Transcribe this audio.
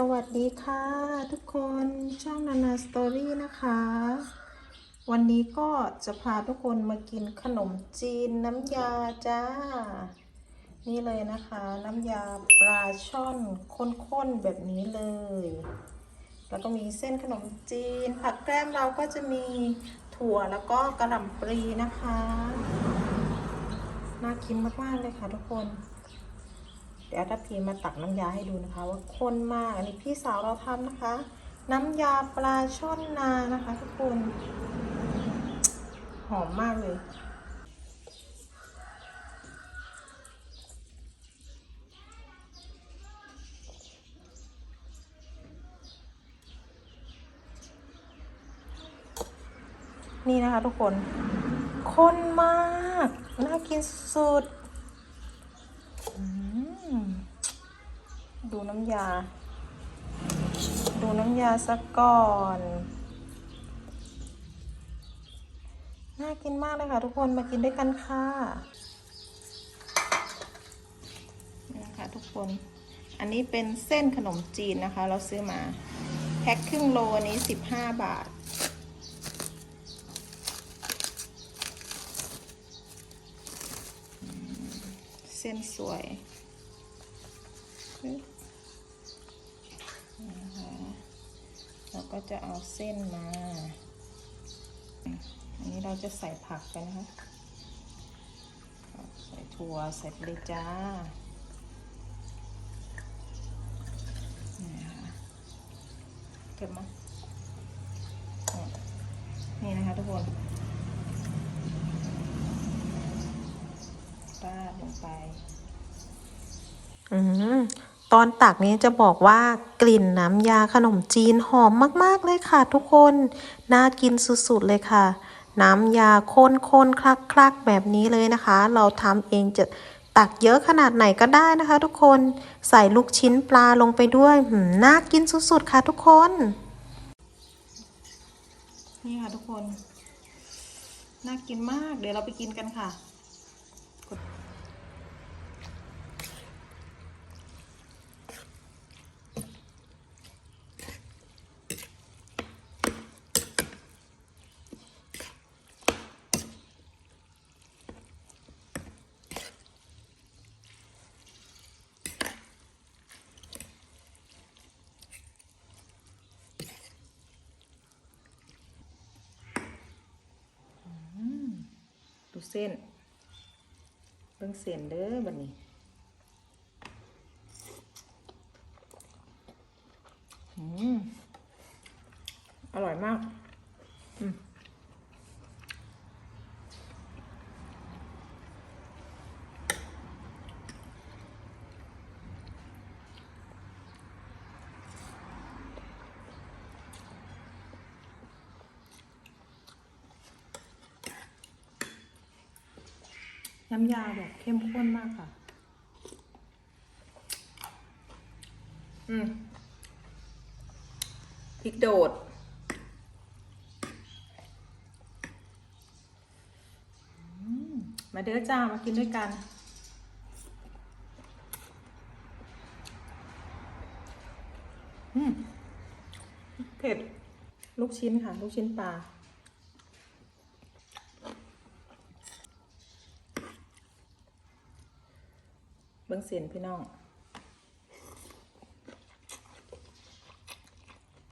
สวัสดีค่ะ ทุกคนช่องนานาสตอรี่นะคะ วันนี้ก็จะพาทุกคนมากินขนมจีนน้ำยาจ้า นี่เลยนะคะ น้ำยาปลาช่อนข้นๆแบบนี้เลย แล้วก็มีเส้นขนมจีน ผักแกล้มเราก็จะมีถั่วแล้วก็กระหล่ำปลีนะคะ น่ากินมากๆเลยค่ะทุกคน ดี๋ยวถ้าพีมาตักน้ำยาให้ดูนะคะ ว่าข้นมากอันนี้พี่สาวเราทำนะคะ น้ำยาปลาช่อนนานะคะ ทุกคนหอมมากเลยนี่นะคะทุกคน ข้นมาก น่ากินสุด อืม ดูน้ำยา ดูน้ำยาสักก่อน น่ากินมากเลยค่ะทุกคนมากินด้วยกันค่ะนี่นะคะทุกคน อันนี้เป็นเส้นขนมจีนนะคะ เราซื้อมา แพ็คครึ่งโลอันนี้สิบห้าบาทเส้นสวยปึ๊บนะคะเรา ก็จะเอาเส้นมา อันนี้เราจะใส่ผักไปนะคะ ใส่ถั่วใส่ไปเลยจ้านี่นะคะเก็บมานี่นะคะทุกคนราดลงไป อืม ตอนตักนี้จะบอกว่ากลิ่นน้ำยาขนมจีนหอมมาก ๆ เลยค่ะทุกคน น่ากินสุด ๆ เลยค่ะ น้ำยาข้นๆคลัก ๆ แบบนี้เลยนะคะ เราทำเองจะตักเยอะขนาดไหนก็ได้นะคะ ทุกคนใส่ลูกชิ้นปลาลงไปด้วยน่ากินสุด ๆ ค่ะทุกคน นี่ค่ะทุกคน น่ากินมากเดี๋ยวเราไปกินกันค่ะ เส้นเบิ่งเส้นเด้อบัดนี้อืมอร่อยมาก อืม น้ำยาแบบเข้มข้นมากค่ะ อืมพริกโดดมมาเด้อจ้า มากินด้วยกันอืมเผ็ด ลูกชิ้นค่ะ ลูกชิ้นปลา เบิ้งเสียนพี่น้อง